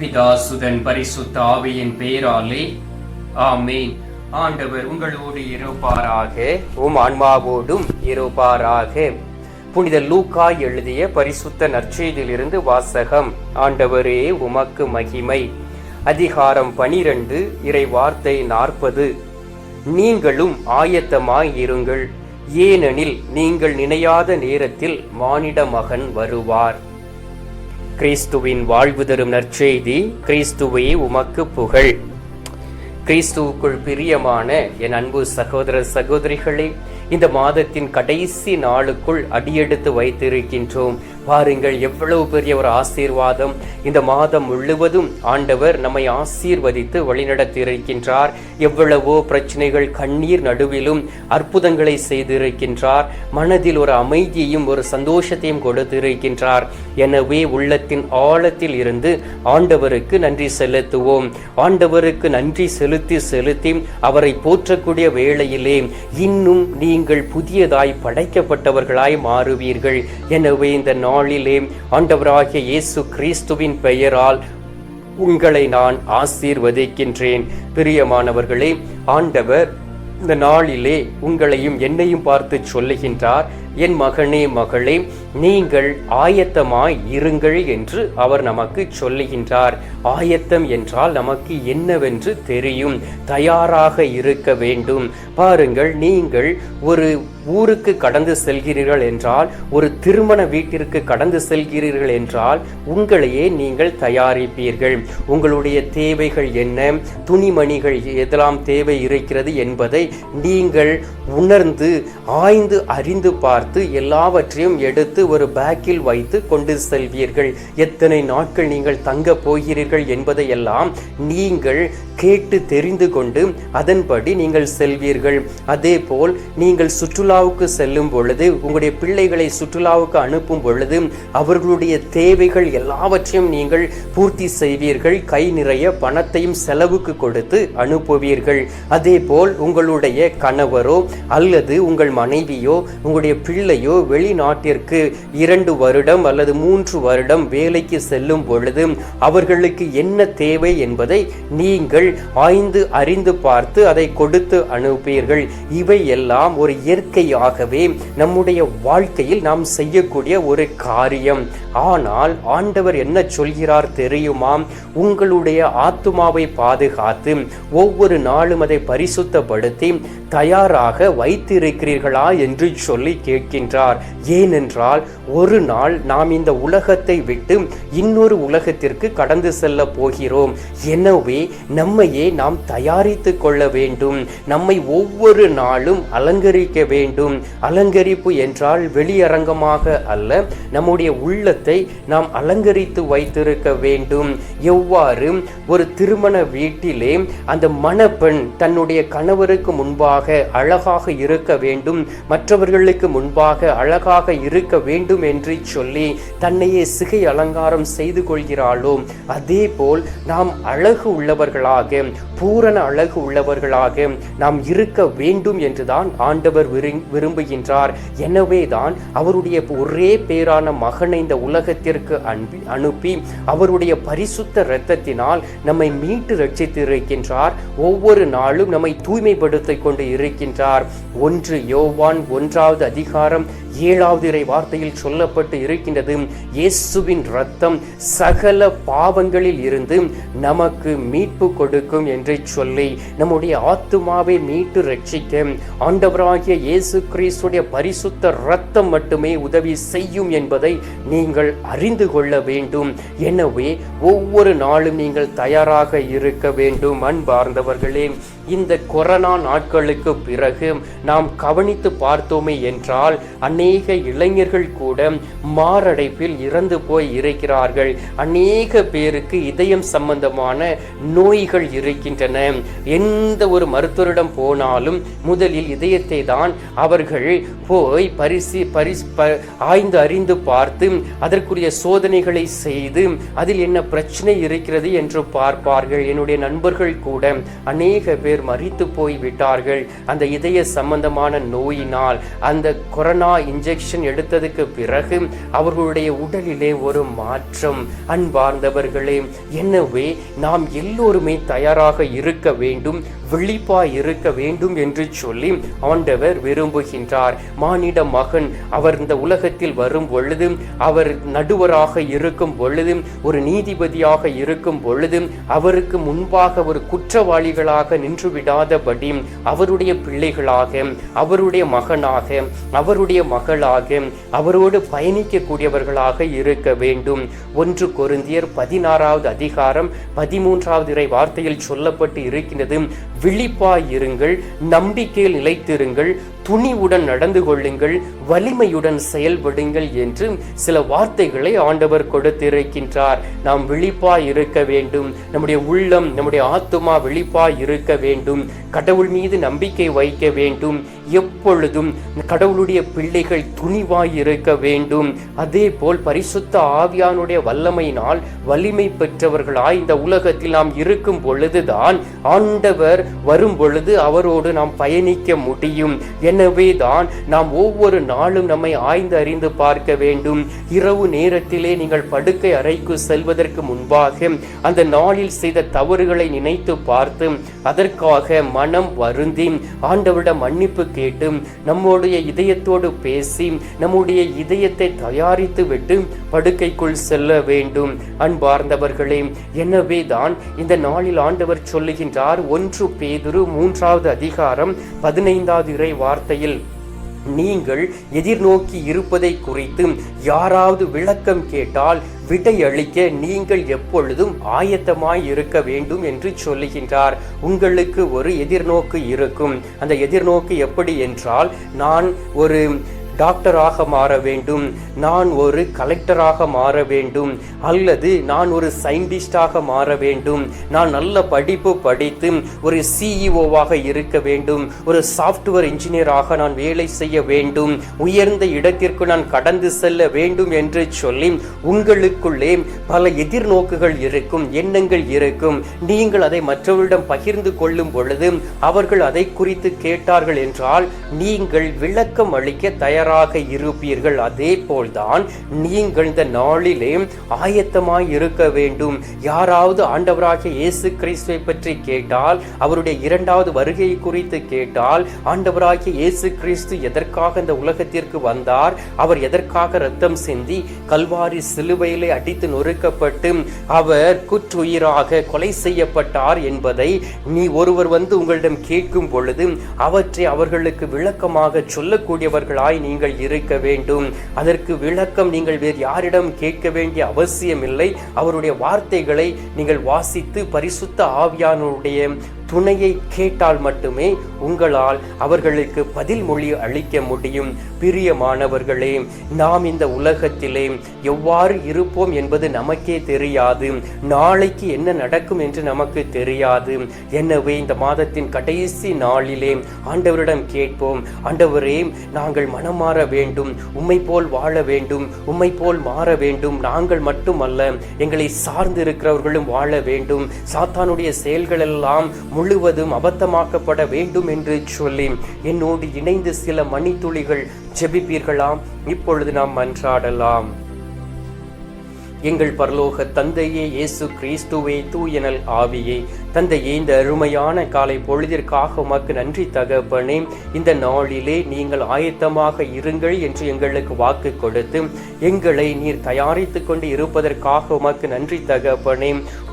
பிதாசுதன் பரிசுத்த ஆவியின் பேராலே. ஆமேன். ஆண்டவர் உங்களோடு இருப்பாராக. உம் ஆன்மாவோடும் இருப்பாராக. புனித லூக்கா எழுதிய பரிசுத்த நற்செய்தியிலிருந்து வாசகம். ஆண்டவரே உமக்கு மகிமை. அதிகாரம் பனிரெண்டு இறை வார்த்தை நாற்பது. நீங்களும் ஆயத்தமாய் இருங்கள். ஏனெனில் நீங்கள் நினையாத நேரத்தில் மானிட மகன் வருவார். கிறிஸ்துவின் வாழ்வு தரும் நற்செய்தி கிறிஸ்துவே உமக்கு புகழ். கிறிஸ்துவுக்குள் பிரியமான என் அன்பு சகோதர சகோதரிகளே இந்த மாதத்தின் கடைசி நாளுக்குள் அடியெடுத்து வைத்திருக்கின்றோம். பாருங்கள் எவ்வளவு பெரிய ஒரு ஆசீர்வாதம். இந்த மாதம் முழுவதும் ஆண்டவர் நம்மை ஆசீர்வதித்து வழிநடத்திருக்கின்றார் எவ்வளவோ பிரச்சனைகள் கண்ணீர் நடுவிலும் அற்புதங்களை செய்திருக்கின்றார். மனதில் ஒரு அமைதியையும் ஒரு சந்தோஷத்தையும் கொடுத்திருக்கின்றார். எனவே உள்ளத்தின் ஆழத்தில் இருந்து ஆண்டவருக்கு நன்றி செலுத்துவோம். ஆண்டவருக்கு நன்றி செலுத்தி செலுத்தி அவரை போற்றக்கூடிய வேளையிலே இன்னும் நீங்கள் புதியதாய் படைக்கப்பட்டவர்களாய் மாறுவீர்கள். எனவே இந்த நாளிலே ஆண்டவராகிய இயேசு கிறிஸ்துவின் பெயரால் உங்களை நான் ஆசீர்வதிக்கின்றேன். பிரியமானவர்களே ஆண்டவர் இந்த நாளிலே உங்களையும் என்னையும் பார்த்து சொல்லுகின்றார் என் மகனே மகளே நீங்கள் ஆயத்தமாய் இருங்கள் என்று அவர் நமக்கு சொல்லுகின்றார். ஆயத்தம் என்றால் நமக்கு என்னவென்று தெரியும். தயாராக இருக்க வேண்டும். பாருங்கள் நீங்கள் ஒரு ஊருக்கு கடந்து செல்கிறீர்கள் என்றால் ஒரு திருமண வீட்டிற்கு கடந்து செல்கிறீர்கள் என்றால் உங்களையே நீங்கள் தயாரிப்பீர்கள். உங்களுடைய தேவைகள் என்ன? துணிமணிகள் எதெல்லாம் தேவை இருக்கிறது என்பதை நீங்கள் உணர்ந்து ஆய்ந்து அறிந்து பார்த்து எல்லாவற்றையும் எடுத்து ஒரு பேக்கில் வைத்து கொண்டு செல்வீர்கள். எத்தனை நாட்கள் நீங்கள் தங்க போகிறீர்கள் என்பதையெல்லாம் நீங்கள் கேட்டு தெரிந்து கொண்டு அதன்படி நீங்கள் செல்வீர்கள். அதே போல் நீங்கள் சுற்றுலாவுக்கு செல்லும் பொழுது உங்களுடைய பிள்ளைகளை சுற்றுலாவுக்கு அனுப்பும் பொழுது அவர்களுடைய தேவைகள் எல்லாவற்றையும் நீங்கள் பூர்த்தி செய்வீர்கள். கை நிறைய பணத்தையும் செலவுக்கு கொடுத்து அனுப்புவீர்கள். அதே போல் உங்களுடைய கணவரோ அல்லது உங்கள் மனைவியோ உங்களுடைய பிள்ளையோ வெளிநாட்டிற்கு இரண்டு வருடம் அல்லது மூன்று வருடம் வேலைக்கு செல்லும் பொழுது அவர்களுக்கு என்ன தேவை என்பதை நீங்கள் ஆய்ந்து அறிந்து பார்த்து அதை கொடுத்து அனுப்பீர்கள். இவை எல்லாம் ஒரு இயற்கை இயற்கையாகவே நம்முடைய வாழ்க்கையில் நாம் செய்யக்கூடிய ஒரு காரியம். ஆனால் ஆண்டவர் என்ன சொல்கிறார் தெரியுமா? உங்களுடைய ஆத்துமாவை பாதுகாத்து ஒவ்வொரு நாளும் அதை பரிசுத்தப்படுத்தி தயாராக வைத்திருக்கிறீர்களா என்று சொல்லி கேட்கின்றார். ஏனென்றால் ஒரு நாள் நாம் இந்த உலகத்தை விட்டு இன்னொரு உலகத்திற்கு கடந்து செல்ல போகிறோம். எனவே நம்மையே நாம் தயாரித்து கொள்ள வேண்டும். நம்மை ஒவ்வொரு நாளும் அலங்கரிக்க வேண்டும். அலங்கரிப்பு என்றால் வெளியரங்கமாக அல்ல நம்முடைய உள்ளத்தை நாம் அலங்கரித்து வைத்திருக்க வேண்டும். எவ்வாறு? ஒரு திருமண வீட்டிலே அந்த மணப்பெண் தன்னுடைய கணவருக்கு முன்பாக அழகாக இருக்க வேண்டும் மற்றவர்களுக்கு முன்பாக அழகாக இருக்க வேண்டும் என்று சொல்லி தன்னையே சிகை அலங்காரம் செய்து கொள்கிறாளோ அதே போல் நாம் அழகு உள்ளவர்களாக பூரண அழகு உள்ளவர்களாக நாம் இருக்க வேண்டும் என்றுதான் ஆண்டவர் விரு- விரும்புகின்றார். எனவேதான் அவருடைய ஒரே பேரான மகனை இந்த உலகத்திற்கு அன்பி அனுப்பி அவருடைய பரிசுத்த இரத்தத்தினால் நம்மை மீட்டு ரட்சித்து இருக்கின்றார் ஒவ்வொரு நாளும் நம்மை தூய்மைப்படுத்திக் கொண்டு இருக்கின்றார். ஒன்று யோவான் ஒன்றாவது அதிகாரம் ஏழாவது இறை வார்த்தையில் சொல்லப்பட்டு இருக்கின்றது. இயேசுவின் ரத்தம் சகல பாவங்களில் இருந்து நமக்கு மீட்பு கொடுக்கும் என்று சொல்லி நம்முடைய ஆத்துமாவை மீட்டு ரட்சிக்க ஆண்டவராகிய இயேசு கிறிஸ்துடைய பரிசுத்த ரத்தம் மட்டுமே உதவி செய்யும் என்பதை நீங்கள் அறிந்து கொள்ள வேண்டும். எனவே ஒவ்வொரு நாளும் நீங்கள் தயாராக இருக்க வேண்டும் அன்பார்ந்தவர்களே. இந்த கொரோனா நாட்களுக்கு பிறகு நாம் கவனித்து பார்த்தோமே என்றால் அநேக இளைஞர்கள் கூட மாரடைப்பில் இறந்து போய் இருக்கிறார்கள். அநேக பேருக்கு இதயம் சம்பந்தமான நோய்கள் இருக்கின்றன. எந்த ஒரு மருத்துவரிடம் போனாலும் முதலில் இதயத்தை தான் அவர்கள் போய் பரிசு பரிசு ப ஆய்ந்து அறிந்து பார்த்து அதற்குரிய சோதனைகளை செய்து அதில் என்ன பிரச்சனை இருக்கிறது என்று பார்ப்பார்கள். என்னுடைய நண்பர்கள் கூட அநேக பேர் பேர் மறித்து போய் விட்டார்கள் அந்த இதய சம்பந்தமான நோயினால் அந்த கொரோனா இன்ஜெக்ஷன் எடுத்ததுக்கு பிறகு அவர்களுடைய உடலிலே ஒரு மாற்றம். அன்பார்ந்தவர்களே எனவே நாம் எல்லோருமே தயாராக இருக்க வேண்டும் விழிப்பாய் இருக்க வேண்டும் என்று சொல்லி ஆண்டவர் விரும்புகின்றார். மானிட மகன் அவர் இந்த உலகத்தில் வரும் பொழுது அவர் நடுவராக இருக்கும் பொழுது ஒரு நீதிபதியாக இருக்கும் பொழுது அவருக்கு முன்பாக ஒரு குற்றவாளிகளாக நின்று விடாதபடி அவருடைய பிள்ளைகளாக அவருடைய மகனாக அவருடைய மகளாக அவரோடு பயணிக்கக்கூடியவர்களாக இருக்க வேண்டும். ஒன்று கொருந்தியர் பதினாறாவது அதிகாரம் பதிமூன்றாவது இறை வார்த்தையில் சொல்லப்பட்டு இருக்கின்றது. விழிப்பாயிருங்கள் நம்பிக்கையில் நிலைத்திருங்கள் துணிவுடன் நடந்து கொள்ளுங்கள் வலிமையுடன் செயல்படுங்கள் என்று சில வார்த்தைகளை ஆண்டவர் கொடுத்திருக்கின்றார். நாம் விழிப்பாய் இருக்க வேண்டும். நம்முடைய உள்ளம் நம்முடைய ஆத்துமா விழிப்பாய் இருக்க வேண்டும் கடவுள் மீது நம்பிக்கை வைக்க வேண்டும். எப்பொழுதும் கடவுளுடைய பிள்ளைகள் துணிவாய் இருக்க வேண்டும். அதே போல் பரிசுத்த ஆவியானுடைய வல்லமையினால் வலிமை பெற்றவர்களாய் இந்த உலகத்தில் நாம் இருக்கும் பொழுதுதான் ஆண்டவர் வரும் பொழுது அவரோடு நாம் பயணிக்க முடியும். எனவே தான் நாம் ஒவ்வொரு நாளும் நம்மை ஆய்ந்து அறிந்து பார்க்க வேண்டும். இரவு நேரத்திலே நீங்கள் படுக்கை அறைக்கு செல்வதற்கு முன்பாக அந்த நாளில் செய்த தவறுகளை நினைத்து பார்த்து அதற்கு நமக்காக மனம் வருந்தி ஆண்டவரிடம் மன்னிப்பு கேட்டு நம்முடைய இதயத்தோடு பேசி நம்முடைய இதயத்தை தயாரித்து விட்டு படுக்கைக்குள் செல்ல வேண்டும். அன்பார்ந்தவர்களே எனவே தான் இந்த நாளில் ஆண்டவர் சொல்லுகின்றார். ஒன்று பேதுரு மூன்றாவது அதிகாரம் பதினைந்தாவது இறை வார்த்தையில் நீங்கள் எதிர்நோக்கி இருப்பதை குறித்து யாராவது விளக்கம் கேட்டால் விடையளிக்க நீங்கள் எப்பொழுதும் ஆயத்தமாய் இருக்க வேண்டும் என்று சொல்லுகின்றார். உங்களுக்கு ஒரு எதிர்நோக்கு இருக்கும். அந்த எதிர்நோக்கு எப்படி என்றால் நான் ஒரு டாக்டராக மாற வேண்டும். நான் ஒரு கலெக்டராக மாற வேண்டும். அல்லது நான் ஒரு சயின்டிஸ்டாக மாற வேண்டும். நான் நல்ல படிப்பு படித்து ஒரு சிஇஓவாக இருக்க வேண்டும். ஒரு சாஃப்ட்வேர் இன்ஜினியராக நான் வேலை செய்ய வேண்டும். உயர்ந்த இடத்திற்கு நான் கடந்து செல்ல வேண்டும் என்று சொல்லி உங்களுக்குள்ளே பல எதிர்நோக்குகள் இருக்கும் எண்ணங்கள் இருக்கும். நீங்கள் அதை மற்றவரிடம் பகிர்ந்து கொள்ளும் பொழுது அவர்கள் அதை குறித்து கேட்டார்கள் என்றால் நீங்கள் விளக்கம் அளிக்க தயார் தயாராக இருப்பீர்கள். அதே போல்தான் நீங்கள் இந்த நாளிலே ஆயத்தமாய் இருக்க வேண்டும். யாராவது ஆண்டவராக இயேசு கிறிஸ்துவை பற்றி கேட்டால் அவருடைய இரண்டாவது வருகை குறித்து கேட்டால் ஆண்டவராகிய இயேசு கிறிஸ்து எதற்காக இந்த உலகத்திற்கு வந்தார்? அவர் எதற்காக ரத்தம் சிந்தி கல்வாரி சிலுவையிலே அடித்து நொறுக்கப்பட்டு அவர் குற்றுயிராக கொலை செய்யப்பட்டார் என்பதை நீ ஒருவர் வந்து உங்களிடம் கேட்கும் பொழுது அவற்றை அவர்களுக்கு விளக்கமாக சொல்லக்கூடியவர்களாய் நீ நீங்கள் இருக்க வேண்டும். அதற்கு விளக்கம் நீங்கள் வேறு யாரிடம் கேட்க வேண்டிய அவசியமில்லை. அவருடைய வார்த்தைகளை நீங்கள் வாசித்து பரிசுத்த ஆவியானுடைய துணையை கேட்டால் மட்டுமே உங்களால் அவர்களுக்கு பதில் மொழி அளிக்க முடியும். பிரியமானவர்களே நாம் இந்த உலகத்திலே எவ்வாறு இருப்போம் என்பது நமக்கே தெரியாது. நாளைக்கு என்ன நடக்கும் என்று நமக்கு தெரியாது. எனவே இந்த மாதத்தின் கடைசி நாளிலே ஆண்டவரிடம் கேட்போம். ஆண்டவரே நாங்கள் மனம் மாற வேண்டும் உம்மை போல் வாழ வேண்டும் உம்மை போல் மாற வேண்டும். நாங்கள் மட்டுமல்ல எங்களை சார்ந்து இருக்கிறவர்களும் வாழ வேண்டும். சாத்தானுடைய செயல்கள் எல்லாம் முழுவதும் அபத்தமாக்கப்பட வேண்டும் என்று சொல்லி என்னோடு இணைந்து சில மணித்துளிகள் ஜெபிப்பீர்களாம். இப்பொழுது நாம் மன்றாடலாம். எங்கள் பரலோக தந்தையே இயேசு கிறிஸ்துவே தூயனல் ஆவியே தந்தையே இந்த அருமையான காலை பொழுதிற்காக உமக்கு நன்றி தகப்பனே. இந்த நாளிலே நீங்கள் ஆயத்தமாக இருங்கள் என்று எங்களுக்கு வாக்கு கொடுத்து எங்களை நீர் தயாரித்து கொண்டு இருப்பதற்காக உமக்கு நன்றி தகப்பனே.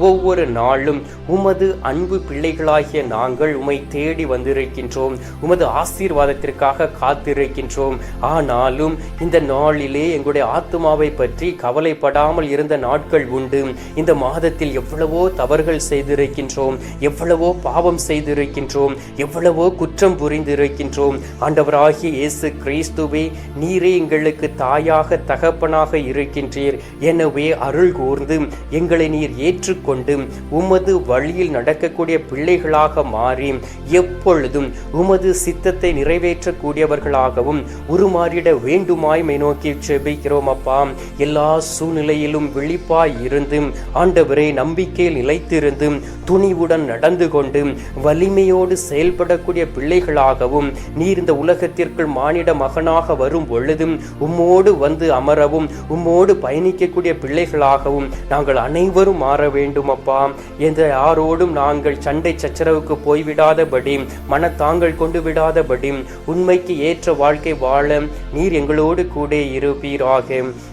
ஒவ்வொரு நாளும் உமது அன்பு பிள்ளைகளாகிய நாங்கள் உமை தேடி வந்திருக்கின்றோம். உமது ஆசீர்வாதத்திற்காக காத்திருக்கின்றோம். ஆனாலும் இந்த நாளிலே எங்களுடைய ஆத்மாவை பற்றி கவலைப்படாமல் இருந்த நாட்கள் உண்டு. இந்த மாதத்தில் எவ்வளவோ தவறுகள் செய்திருக்கின்றோம். இருக்கின்றோம் எவ்வளவோ பாவம் செய்திருக்கின்றோம். எவ்வளவோ குற்றம் புரிந்திருக்கின்றோம். ஆண்டவராகிய இயேசு கிறிஸ்துவே நீரே எங்களுக்கு தாயாக தகப்பனாக இருக்கின்றீர். எனவே அருள் கூர்ந்து எங்களை நீர் ஏற்றுக்கொண்டு உமது வழியில் நடக்கக்கூடிய பிள்ளைகளாக மாறி எப்பொழுதும் உமது சித்தத்தை நிறைவேற்றக்கூடியவர்களாகவும் உருமாறிட வேண்டுமாய்மை நோக்கி செபிக்கிறோம் அப்பா. எல்லா சூழ்நிலையிலும் விழிப்பாய் இருந்து ஆண்டவரே நம்பிக்கையில் நிலைத்திருந்து துணி பணிவுடன் நடந்து கொண்டு வலிமையோடு செயல்படக்கூடிய பிள்ளைகளாகவும் நீர் இந்த உலகத்திற்குள் மானிட மகனாக வரும் பொழுதும் உம்மோடு வந்து அமரவும் உம்மோடு பயணிக்கக்கூடிய பிள்ளைகளாகவும் நாங்கள் அனைவரும் மாற வேண்டும் அப்பா என்ற யாரோடும் நாங்கள் சண்டை சச்சரவுக்கு போய்விடாதபடி மனத்தாங்கள் கொண்டு விடாதபடி உண்மைக்கு ஏற்ற வாழ்க்கை வாழ நீர் எங்களோடு கூட இருப்பீராக.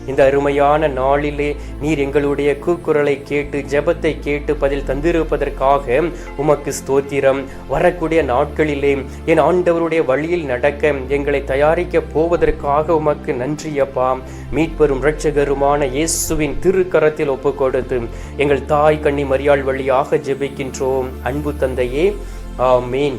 இந்த அருமையான நாளிலே நீர் எங்களுடைய கூக்குரலை கேட்டு ஜெபத்தை கேட்டு பதில் தந்திருப்பதற்காக உமக்கு ஸ்தோத்திரம். வரக்கூடிய நாட்களிலே என் ஆண்டவருடைய வழியில் நடக்க எங்களை தயாரிக்க போவதற்காக உமக்கு நன்றி அப்பா. மீட்பெரும் இரட்சகருமான இயேசுவின் திருக்கரத்தில் ஒப்பு கொடுத்து எங்கள் தாய் கண்ணி மரியாள் வழியாக ஜெபிக்கின்றோம். அன்பு தந்தையே ஆமீன்.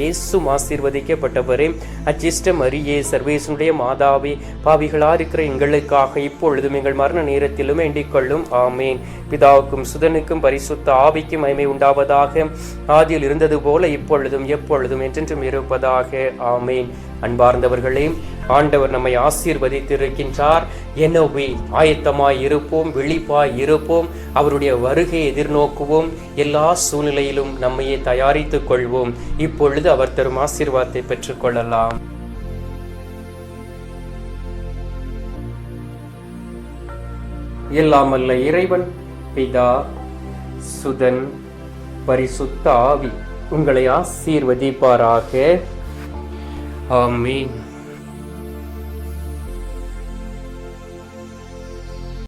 இயேசும் ஆசீர்வதிக்கப்பட்டவரே. அச்சிஷ்ட மரியே சர்வேசனுடைய மாதாவே. பாவிகளா இருக்கிற எங்களுக்காக இப்பொழுதும் எங்கள் மரண நேரத்திலும் வேண்டிக் கொள்ளும். ஆமேன். பிதாவுக்கும் சுதனுக்கும் பரிசுத்த ஆவிக்கும் மகிமை உண்டாவதாக. ஆதியில் இருந்தது போல இப்பொழுதும் எப்பொழுதும் என்றென்றும் இருப்பதாக. ஆமேன். அன்பார்ந்தவர்களே ஆண்டவர் நம்மை ஆசீர்வதித்திருக்கின்றார். எனவே ஆயத்தமாய் இருப்போம் விழிப்பாய் இருப்போம் அவருடைய வருகை எதிர்நோக்குவோம். எல்லா சூழ்நிலையிலும் நம்மையே தயாரித்துக் கொள்வோம். இப்பொழுது அவர் தரும் ஆசீர்வாதத்தை பெற்றுக்கொள்ளலாம் எல்லாமல்ல இறைவன் பிதா சுதன் பரிசுத்த ஆவி உங்களை ஆசீர்வதிப்பாராக. ஆமீன்.